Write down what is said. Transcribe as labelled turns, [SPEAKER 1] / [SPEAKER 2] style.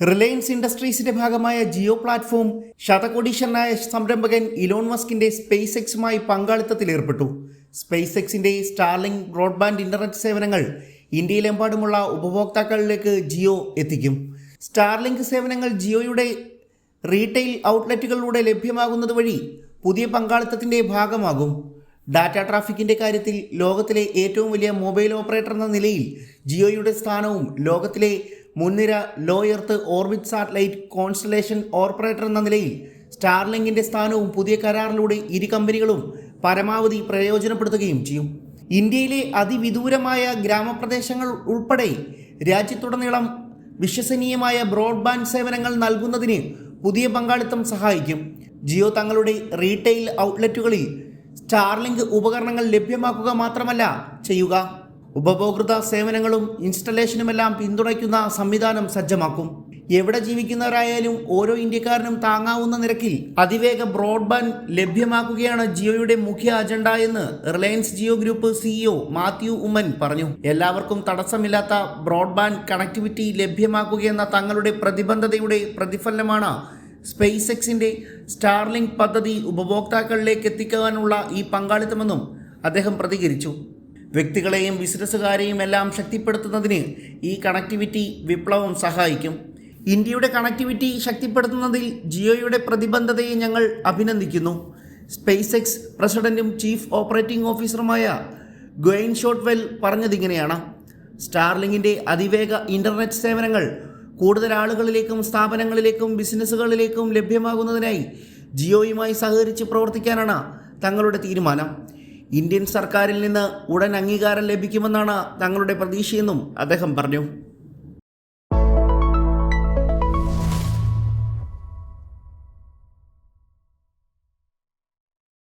[SPEAKER 1] Reliance ഇൻഡസ്ട്രീസിന്റെ ഭാഗമായ Jio platform ശതകോടീശ്വരനായ സംരംഭകൻ ഇലോൺ മസ്കിന്റെ സ്പേസ് എക്സുമായി പങ്കാളിത്തത്തിലേർപ്പെട്ടു സ്പേസ് എക്സിന്റെ സ്റ്റാർലിംഗ് ബ്രോഡ്ബാൻഡ് ഇന്റർനെറ്റ് സേവനങ്ങൾ ഇന്ത്യയിലെമ്പാടുമുള്ള ഉപഭോക്താക്കളിലേക്ക് ജിയോ എത്തിക്കും. സ്റ്റാർലിങ്ക് സേവനങ്ങൾ ജിയോയുടെ റീറ്റെയിൽ ഔട്ട്ലെറ്റുകളിലൂടെ ലഭ്യമാകുന്നത് വഴി പുതിയ പങ്കാളിത്തത്തിന്റെ ഭാഗമാകും. ഡാറ്റ ട്രാഫിക്കിന്റെ കാര്യത്തിൽ ലോകത്തിലെ ഏറ്റവും വലിയ മൊബൈൽ ഓപ്പറേറ്റർ എന്ന നിലയിൽ ജിയോയുടെ സ്ഥാനവും ലോകത്തിലെ മുൻനിര low earth orbit satellite constellation operator എന്ന നിലയിൽ സ്റ്റാർലിങ്കിന്റെ സ്ഥാനവും പുതിയ കരാറിലൂടെ ഇരു കമ്പനികളും പരമാവധി പ്രയോജനപ്പെടുത്തുകയും ചെയ്യും. ഇന്ത്യയിലെ അതിവിദൂരമായ ഗ്രാമപ്രദേശങ്ങൾ ഉൾപ്പെടെ രാജ്യത്തുടനീളം വിശ്വസനീയമായ ബ്രോഡ്ബാൻഡ് സേവനങ്ങൾ നൽകുന്നതിന് പുതിയ പങ്കാളിത്തം സഹായിക്കും. ജിയോ തങ്ങളുടെ റീറ്റെയിൽ ഔട്ട്ലെറ്റുകളിൽ സ്റ്റാർലിങ്ക് ഉപകരണങ്ങൾ ലഭ്യമാക്കുക മാത്രമല്ല ചെയ്യുക. ഉപഭോക്തൃ സേവനങ്ങളും ഇൻസ്റ്റലേഷനുമെല്ലാം പിന്തുണയ്ക്കുന്ന സംവിധാനം സജ്ജമാക്കും. എവിടെ ജീവിക്കുന്നവരായാലും ഓരോ ഇന്ത്യക്കാരനും താങ്ങാവുന്ന നിരക്കിൽ അതിവേഗ ബ്രോഡ്ബാൻഡ് ലഭ്യമാക്കുകയാണ് ജിയോയുടെ മുഖ്യ അജണ്ട എന്ന് Reliance Jio group CEO Mathew Oommen പറഞ്ഞു. എല്ലാവർക്കും തടസ്സമില്ലാത്ത ബ്രോഡ്ബാൻഡ് കണക്ടിവിറ്റി ലഭ്യമാക്കുകയെന്ന തങ്ങളുടെ പ്രതിബദ്ധതയുടെ പ്രതിഫലനമാണ് സ്പേസ് എക്സിന്റെ സ്റ്റാർലിങ്ക് പദ്ധതി ഉപഭോക്താക്കളിലേക്ക് എത്തിക്കാനുള്ള ഈ പങ്കാളിത്തമെന്നും അദ്ദേഹം പ്രതികരിച്ചു. വ്യക്തികളെയും ബിസിനസ്സുകാരെയും എല്ലാം ശക്തിപ്പെടുത്തുന്നതിന് ഈ കണക്ടിവിറ്റി വിപ്ലവം സഹായിക്കും. ഇന്ത്യയുടെ കണക്ടിവിറ്റി ശക്തിപ്പെടുത്തുന്നതിൽ ജിയോയുടെ പ്രതിബദ്ധതയെ ഞങ്ങൾ അഭിനന്ദിക്കുന്നു. സ്പേസ് എക്സ് പ്രസിഡന്റും ചീഫ് ഓപ്പറേറ്റിംഗ് ഓഫീസറുമായ ഗോയിൻ ഷോട്ട്വെൽ പറഞ്ഞതിങ്ങനെയാണ്. സ്റ്റാർലിങ്ങിന്റെ അതിവേഗ ഇന്റർനെറ്റ് സേവനങ്ങൾ കൂടുതൽ ആളുകളിലേക്കും സ്ഥാപനങ്ങളിലേക്കും ബിസിനസ്സുകളിലേക്കും ലഭ്യമാകുന്നതിനായി ജിയോയുമായി സഹകരിച്ച് പ്രവർത്തിക്കാനാണ് തങ്ങളുടെ തീരുമാനം. ഇന്ത്യൻ സർക്കാരിൽ നിന്ന് ഉടൻ അംഗീകാരം ലഭിക്കുമെന്നാണ് തങ്ങളുടെ പ്രതീക്ഷയെന്നും അദ്ദേഹം പറഞ്ഞു.